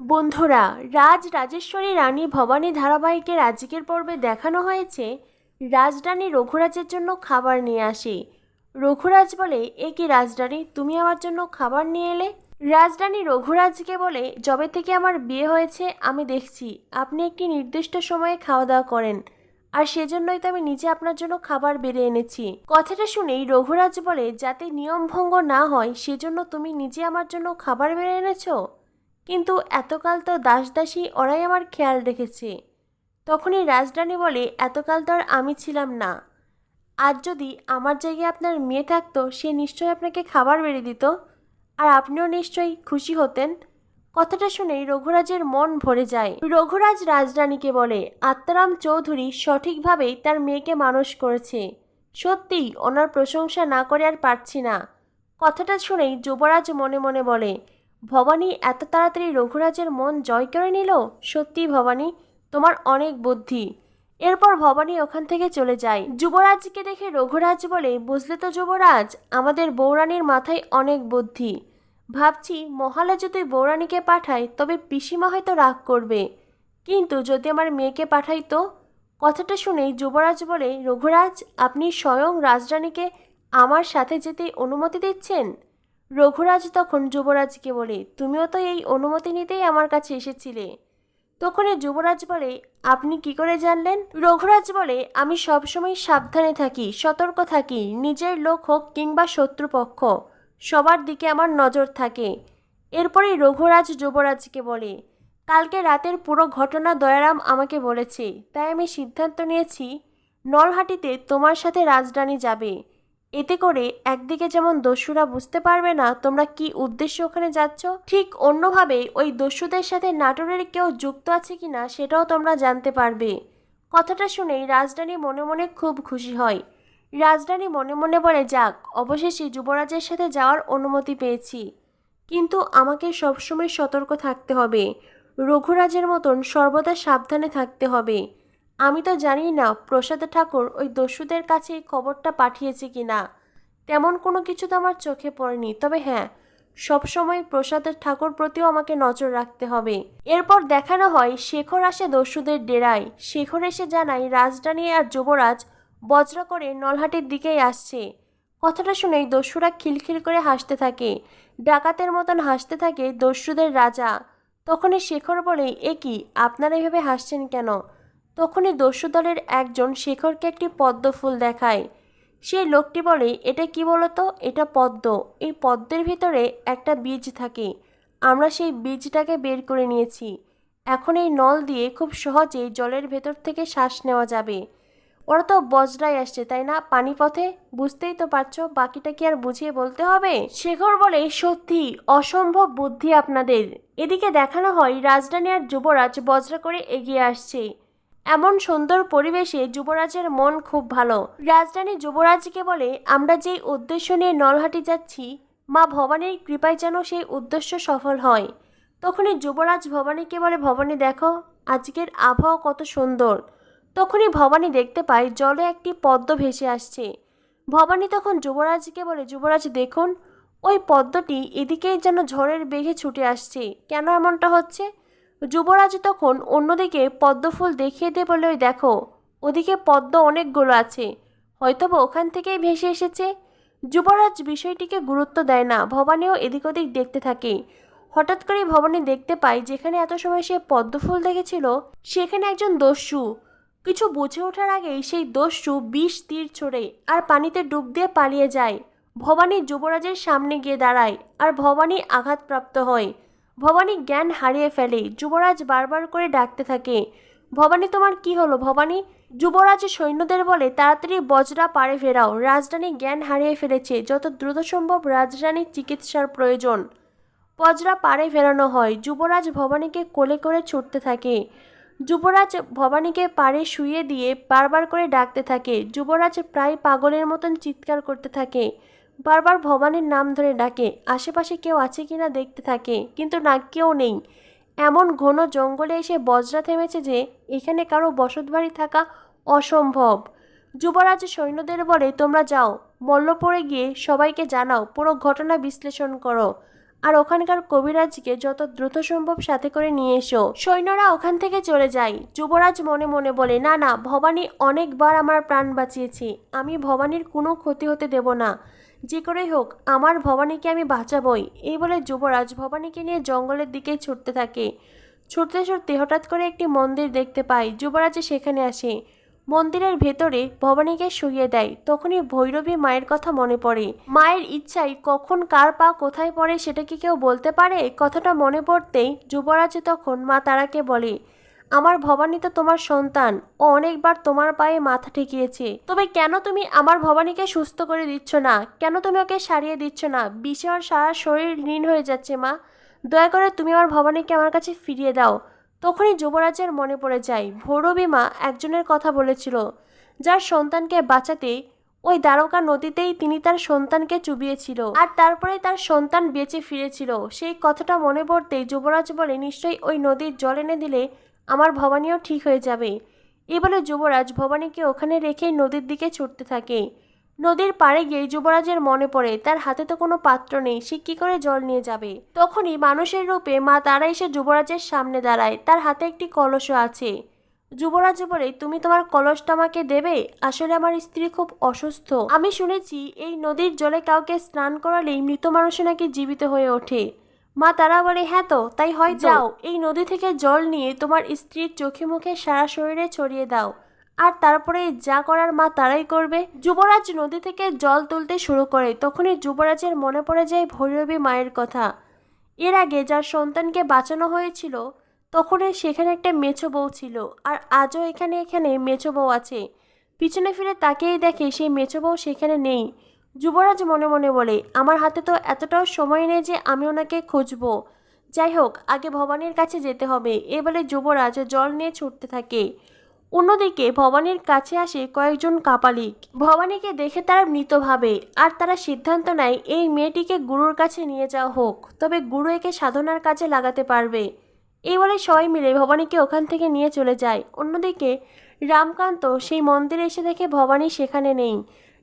বন্ধুরা, রাজ রাজেশ্বরী রানী ভবানী ধারাবাহিকের আজকের পর্বে দেখানো হয়েছে রাজরানী রঘুরাজের জন্য খাবার নিয়ে আসে। রঘুরাজ বলে, এ কি রাজরানী, তুমি আমার জন্য খাবার নিয়ে এলে? রাজরানী রঘুরাজকে বলে, যবে থেকে আমার বিয়ে হয়েছে, আমি দেখছি, আপনি একটি নির্দিষ্ট সময়ে খাওয়া দাওয়া করেন, আর সেজন্যই তো আমি নিজে আপনার জন্য খাবার বেড়ে এনেছি। কথাটা শুনেই রঘুরাজ বলে, যাতে নিয়ম ভঙ্গ না হয়, সেজন্য তুমি নিজে আমার জন্য খাবার বেড়ে এনেছো? কিন্তু এতকাল তো দাসদাসী ওরাই আমার খেয়াল রেখেছে। তখনই রাজরানী বলে, এতকাল তো আর আমি ছিলাম না। আজ যদি আমার জায়গায় আপনার মেয়ে থাকতো, সে নিশ্চয়ই আপনাকে খাবার বেড়ে দিত। আর আপনিও নিশ্চয়ই খুশি হতেন। কথাটা শুনেই রঘুরাজের মন ভরে যায়। রঘুরাজ রাজরানীকে বলে, আত্মারাম চৌধুরী সঠিকভাবেই তার মেয়েকে মানুষ করেছে। সত্যিই ওনার প্রশংসা না করে আর পারছি না। কথাটা শুনেই যুবরাজ মনে মনে বলে ভবানী, এত তাড়াতাড়ি রঘুরাজের মন জয় করে নিল? সত্যি ভবানী, তোমার অনেক বুদ্ধি। এরপর ভবানী ওখান থেকে চলে যায়। যুবরাজকে দেখে রঘুরাজ বলে, বুঝলে তো যুবরাজ, আমাদের বৌরানীর মাথায় অনেক বুদ্ধি। ভাবছি মহালে যদি বৌরানীকে পাঠাই তবে পিসিমা হয়তো রাগ করবে। কিন্তু যদি আমার মেয়েকে পাঠাই তো? কথাটা শুনেই যুবরাজ বলে, রঘুরাজ, আপনি স্বয়ং রাজরানীকে আমার সাথে যেতে অনুমতি দিচ্ছেন? রঘুরাজ তখন যুবরাজকে বলে, তুমিও তো এই অনুমতি নিতেই আমার কাছে এসেছিলে। তখনই যুবরাজ বলে, আপনি কি করে জানলেন? রঘুরাজ বলে, আমি সবসময় সাবধানে থাকি, সতর্ক থাকি, নিজের লোক হোক কিংবা শত্রুপক্ষ, সবার দিকে আমার নজর থাকে। এরপরেই রঘুরাজ যুবরাজকে বলে, কালকে রাতের পুরো ঘটনা দয়ারাম আমাকে বলেছে, তাই আমি সিদ্ধান্ত নিয়েছি নলহাটিতে তোমার সাথে রাজরানী যাবে। এতে করে একদিকে যেমন দস্যুরা বুঝতে পারবে না তোমরা কি উদ্দেশ্যে ওখানে যাচ্ছ, ঠিক অন্যভাবে ওই দস্যুদের সাথে নাটোরের কেউ যুক্ত আছে কিনা সেটাও তোমরা জানতে পারবে। কথাটা শুনেই রাজরানী মনে মনে খুব খুশি হয়। রাজরানী মনে মনে বলে, যাক, অবশেষে যুবরাজের সাথে যাওয়ার অনুমতি পেয়েছি। কিন্তু আমাকে সবসময় সতর্ক থাকতে হবে। রঘুরাজের মতন সর্বদা সাবধানে থাকতে হবে। আমি তো জানি না প্রসাদ ঠাকুর ওই দস্যুদের কাছে এই খবরটা পাঠিয়েছে কি না। তেমন কোনো কিছু তো আমার চোখে পড়েনি। তবে হ্যাঁ সবসময় প্রসাদের ঠাকুর প্রতিও আমাকে নজর রাখতে হবে। এরপর দেখানো হয় শেখর আসে দস্যুদের ডেরায়। শেখর এসে জানায় রাজরানী আর যুবরাজ বজ্র করে নলহাটির দিকেই আসছে। কথাটা শুনেই দস্যুরা খিলখিল করে হাসতে থাকে। ডাকাতের মতন হাসতে থাকে দস্যুদের রাজা। তখনই শেখর বলে, এ কি, আপনারা এভাবে হাসছেন কেন? তখনই দস্যু দলের একজন শেখরকে একটি পদ্ম ফুল দেখায়। সেই লোকটি বলে, এটা কি বলতো? এটা পদ্ম। এই পদ্মের ভিতরে একটা বীজ থাকে। আমরা সেই বীজটাকে বের করে নিয়েছি। এখন এই নল দিয়ে খুব সহজেই জলের ভেতর থেকে শ্বাস নেওয়া যাবে। ওরা তো বজরায় আসছে, তাই না? পানিপথে? বুঝতেই তো পারছ, বাকিটা কি আর বুঝিয়ে বলতে হবে? শেখর বলে, সত্যি, অসম্ভব বুদ্ধি আপনাদের। এদিকে দেখানো হয় রাজরানী আর যুবরাজ বজরা করে এগিয়ে আসছে। এমন সুন্দর পরিবেশে যুবরাজের মন খুব ভালো। রাজধানী যুবরাজকে বলে, আমরা যেই উদ্দেশ্য নিয়ে নলহাটি যাচ্ছি, মা ভবানীর কৃপায় যেন সেই উদ্দেশ্য সফল হয়। তখনই যুবরাজ ভবানীকে বলে, ভবানী দেখো, আজকের আবহাওয়া কত সুন্দর। তখনই ভবানী দেখতে পায়, জলে একটি পদ্ম ভেসে আসছে। ভবানী তখন যুবরাজকে বলে, যুবরাজ দেখুন, ওই পদ্মটি এদিকেই যেন ঝড়ের বেগে ছুটে আসছে। কেন এমনটা হচ্ছে? যুবরাজ তখন অন্যদিকে পদ্মফুল দেখিয়ে দিয়ে বলে ওই দেখো, ওদিকে পদ্ম অনেকগুলো আছে। হয়তোবা ওখান থেকেই ভেসে এসেছে। যুবরাজ বিষয়টিকে গুরুত্ব দেয় না, ভবানীও এদিক ওদিক দেখতে থাকে। হঠাৎ করে ভবানী দেখতে পায়, যেখানে এত সময় সে পদ্মফুল দেখেছিল, সেখানে একজন দস্যু। কিছু বুঝে ওঠার আগেই সেই দস্যু বিষ তীর ছোড়ে আর পানিতে ডুব দিয়ে পালিয়ে যায়। ভবানী যুবরাজের সামনে গিয়ে দাঁড়ায় আর ভবানী আঘাতপ্রাপ্ত হয়। ভবানী জ্ঞান হারিয়ে ফেলে, যুবরাজ বারবার করে ডাকতে থাকে। ভবানী, তোমার কি হলো ভবানী? যুবরাজ সৈন্যদের বলে, তাড়াতাড়ি বজরা পাড়ে ফেরাও। রাজরানী জ্ঞান হারিয়ে ফেলেছে, যত দ্রুত সম্ভব রাজরানীর চিকিৎসার প্রয়োজন। বজরা পাড়ে ফেরানো হয়, যুবরাজ ভবানীকে কোলে করে ছুটতে থাকে। যুবরাজ ভবানীকে পাড়ে শুয়ে দিয়ে বারবার করে ডাকতে থাকে। যুবরাজ প্রায় পাগলের মতন চিৎকার করতে থাকে। বারবার ভবানীর নাম ধরে ডাকে। আশেপাশে কেউ আছে কিনা দেখতে থাকে, কিন্তু না, কেউ নেই। এমন ঘন জঙ্গলে এসে বজ্রা থেমেছে যে, এখানে কারও বসতবাড়ি থাকা অসম্ভব। যুবরাজ সৈন্যদের বলে, তোমরা যাও। মল্লপুরে গিয়ে সবাইকে জানাও, পুরো ঘটনা বিশ্লেষণ করো। আর ওখানকার কবিরাজকে যত দ্রুত সম্ভব সাথে করে নিয়ে এসো। সৈন্যরা ওখান থেকে চলে যায়। যুবরাজ মনে মনে বলে, না না, ভবানী অনেকবার আমার প্রাণ বাঁচিয়েছে। আমি ভবানীর কোনো ক্ষতি হতে দেব না। যে করেই হোক, আমার ভবানীকে আমি বাঁচাবই। এই বলে যুবরাজ ভবানীকে নিয়ে জঙ্গলের দিকে ছুটতে থাকে। ছুটতে ছুটতে হঠাৎ করে একটি মন্দির দেখতে পায় যুবরাজ সেখানে আসে। মন্দিরের ভেতরে ভবানীকে শুইয়ে দেয়। তখনই ভৈরবী মায়ের কথা মনে পড়ে। মায়ের ইচ্ছাই কখন কার পা কোথায় পড়ে সেটা কি কেউ বলতে পারে? কথাটা মনে পড়তেই যুবরাজ তখন মা তারাকে বলে আমার ভবানী তো তোমার সন্তান। ও অনেকবার তোমার পায়ে মাথা ঠেকিয়েছে। তবে কেন তুমি আমার ভবানীকে সুস্থ করে দিচ্ছ না? কেন তুমি ওকে সারিয়ে দিচ্ছ না? বিষে ওর সারা শরীর ঋণ হয়ে যাচ্ছে, মা। দয়া করে তুমি আমার ভবানীকে আমার কাছে ফিরিয়ে দাও। তখনই যুবরাজের মনে পড়ে যায়, ভৈরবী মা একজনের কথা বলেছিল, যার সন্তানকে বাঁচাতে ওই দ্বারকা নদীতেই তিনি তার সন্তানকে চুবিয়েছিল। আর তারপরে তার সন্তান বেঁচে ফিরেছিল। সেই কথাটা মনে পড়তেই যুবরাজ বলে, নিশ্চয়ই ওই নদীর জল এনে দিলে আমার ভবানীও ঠিক হয়ে যাবে। এ বলে যুবরাজ ভবানীকে ওখানে রেখেই নদীর দিকে ছুটতে থাকে। নদীর পাড়ে গিয়ে যুবরাজের মনে পড়ে, তার হাতে তো কোনো পাত্র নেই, সে কী করে জল নিয়ে যাবে? তখনই মানুষের রূপে মা তারা এসে যুবরাজের সামনে দাঁড়ায়, তার হাতে একটি কলসও আছে। যুবরাজ বলে, তুমি তোমার কলসটা আমাকে দেবে? আসলে আমার স্ত্রী খুব অসুস্থ। আমি শুনেছি, এই নদীর জলে কাউকে স্নান করালেই মৃত মানুষ নাকি জীবিত হয়ে ওঠে। মা তারা বলে হ্যাঁ তো তাই হয় যাও। এই নদী থেকে জল নিয়ে তোমার স্ত্রীর চোখে মুখে সারা শরীরে ছড়িয়ে দাও। আর তারপরে যা করার মা তারাই করবে। যুবরাজ নদী থেকে জল তুলতে শুরু করে। তখনই যুবরাজের মনে পড়ে যায় ভৈরবী মায়ের কথা। এর আগে যার সন্তানকে বাঁচানো হয়েছিল তখনই সেখানে একটা মেছো বউ ছিল। আর আজও এখানে এখানে মেছো বউ আছে। পিছনে ফিরে তাকেই দেখে সেই মেছো বউ সেখানে নেই। যুবরাজ মনে মনে বলে, আমার হাতে তো এতটাও সময় নেই যে আমি ওনাকে খুঁজবো। যাই হোক, আগে ভবানীর কাছে যেতে হবে। এ বলে যুবরাজ জল নিয়ে ছুটতে থাকে। অন্যদিকে ভবানীর কাছে আসে কয়েকজন কাপালিক। ভবানীকে দেখে তারা মৃত ভাবে, আর তারা সিদ্ধান্ত নেয়, এই মেয়েটিকে গুরুর কাছে নিয়ে যাওয়া হোক, তবে গুরু একে সাধনার কাজে লাগাতে পারবে। এই বলে সবাই মিলে ভবানীকে ওখান থেকে নিয়ে চলে যায়। অন্যদিকে রামকান্ত সেই মন্দিরে এসে দেখে ভবানী সেখানে নেই।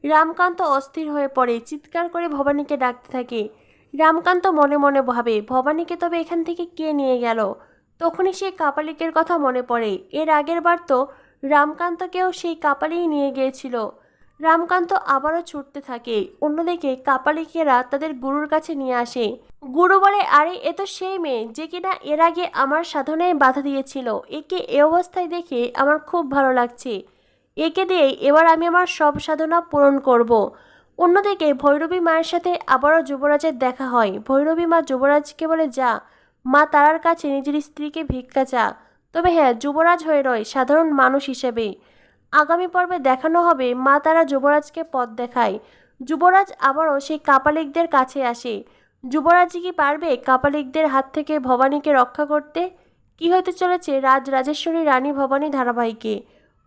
রামকান্ত অস্থির হয়ে পড়ে, চিৎকার করে ভবানীকে ডাকতে থাকে। রামকান্ত মনে মনে ভাবে, ভবানীকে তবে এখান থেকে কে নিয়ে গেল? তখনই সেই কাপালিকের কথা মনে পড়ে। এর আগের বার তো রামকান্তকেও সেই কাপালিই নিয়ে গিয়েছিল। রামকান্ত আবারও ছুটতে থাকে। অন্যদিকে কাপালিকেরা তাদের গুরুর কাছে নিয়ে আসে। গুরু বলে, আরে, এ তো সেই মেয়ে যে কিনা এর আগে আমার সাধনায় বাধা দিয়েছিল। একে এ অবস্থায় দেখে আমার খুব ভালো লাগছে। একে দিয়ে এবার আমি আমার সব সাধনা পূরণ করব। অন্যদিকে ভৈরবী মায়ের সাথে আবারও যুবরাজের দেখা হয়। ভৈরবী মা যুবরাজকে বলে, যা, মা তারার কাছে নিজের স্ত্রীকে ভিক্ষা চা। তবে হ্যাঁ যুবরাজ হয়ে রয়, সাধারণ মানুষ হিসেবে। আগামী পর্বে দেখানো হবে, মা তারা যুবরাজকে পথ দেখায়। যুবরাজ আবারও সেই কাপালিকদের কাছে আসে। যুবরাজ কি পারবে কাপালিকদের হাত থেকে ভবানীকে রক্ষা করতে? কি হতে চলেছে রাজ রাজেশ্বরী রানী ভবানী ধারাবাহিকে?